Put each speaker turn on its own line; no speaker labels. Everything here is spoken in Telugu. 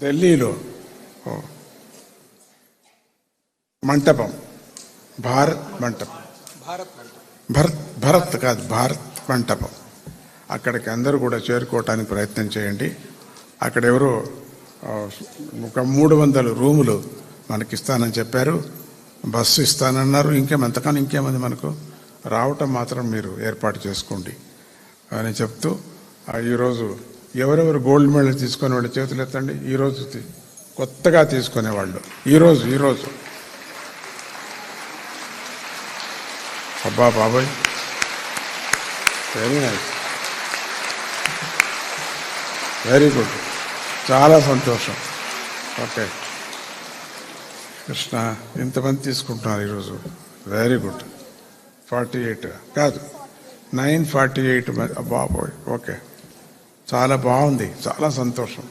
ఢిల్లీలో మంటపం భారత్ మంటపం.
భారత్
భరత్ భరత్ కాదు భారత్ మంటపం. అక్కడికి అందరూ కూడా చేరుకోవటానికి ప్రయత్నం చేయండి. అక్కడ ఎవరో ఒక మూడు వందల రూములు మనకి ఇస్తానని చెప్పారు. బస్సు ఇస్తానన్నారు. ఇంకేం ఎంతకన్నా ఇంకేమంది మనకు? రావటం మాత్రం మీరు ఏర్పాటు చేసుకోండి అని చెప్తూ ఆ, ఈరోజు ఎవరెవరు గోల్డ్ మెడల్ తీసుకునే వాళ్ళ చేతులు ఎత్తండి ఈరోజు కొత్తగా తీసుకునేవాళ్ళు ఈరోజు ఈరోజు అబ్బా బాబాయ్. వెరీ నైస్ వెరీ గుడ్ చాలా సంతోషం. ఓకే కృష్ణ ఇంతమంది తీసుకుంటున్నారు ఈరోజు. వెరీ గుడ్ ఫార్టీ ఎయిట్ కాదు నైన్ ఫార్టీ ఎయిట్ బాబోయ్. ఓకే చాలా బాగుంది. చాలా సంతోషం.